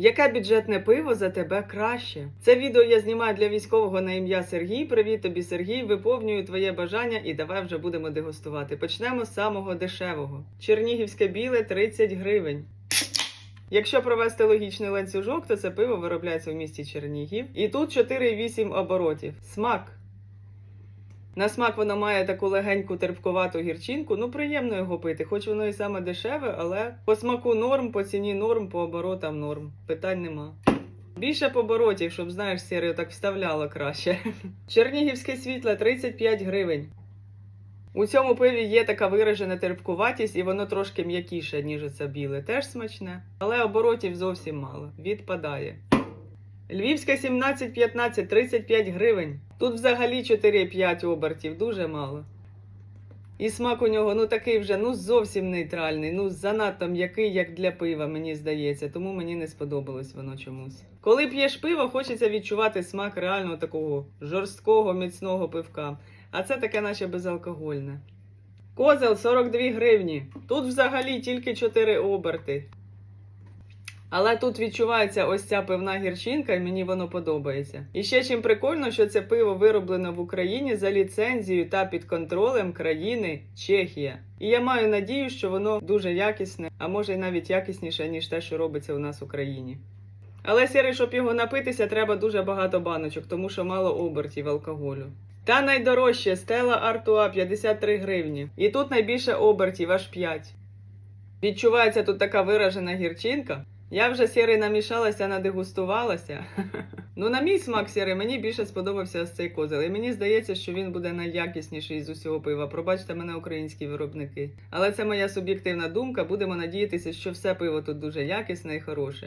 Яке бюджетне пиво за тебе краще? Це відео я знімаю для військового на ім'я Сергій. Привіт тобі, Сергій. Виповнюю твоє бажання і давай вже будемо дегустувати. Почнемо з самого дешевого. Чернігівське біле 30 гривень. Якщо провести логічний ланцюжок, то це пиво виробляється в місті Чернігів. І тут 4,8 оборотів. Смак. На смак воно має таку легеньку терпкувату гірчинку. Ну, приємно його пити, хоч воно і саме дешеве, але по смаку норм, по ціні норм, по оборотам норм. Питань нема. Більше поборотів, щоб знаєш, серію так вставляло краще. Чернігівське світле 35 гривень. У цьому пиві є така виражена терпкуватість, і воно трошки м'якіше, ніж це біле. Теж смачне, але оборотів зовсім мало. Відпадає. Львівська 17-15, 35 гривень. Тут взагалі 4-5 обертів, дуже мало. І смак у нього ну такий вже ну зовсім нейтральний, ну занадто м'який, як для пива, мені здається, тому мені не сподобалось воно чомусь. Коли п'єш пиво, хочеться відчувати смак реально такого жорсткого, міцного пивка. А це таке наче безалкогольне. Козел 42 гривні. Тут взагалі тільки 4 оберти. Але тут відчувається ось ця пивна гірчинка, і мені воно подобається. І ще чим прикольно, що це пиво вироблено в Україні за ліцензією та під контролем країни Чехія. І я маю надію, що воно дуже якісне, а може й навіть якісніше, ніж те, що робиться у нас в Україні. Але сірий, щоб його напитися, треба дуже багато баночок, тому що мало обертів алкоголю. Та найдорожче стела Артуа 53 гривні. І тут найбільше обертів аж 5. Відчувається тут така виражена гірчинка. Я вже сірий намішалася, надегустувалася. ну, на мій смак сірий, мені більше сподобався цей козел. І мені здається, що він буде найякісніший з усього пива. Пробачте мене українські виробники. Але це моя суб'єктивна думка. Будемо надіятися, що все пиво тут дуже якісне і хороше.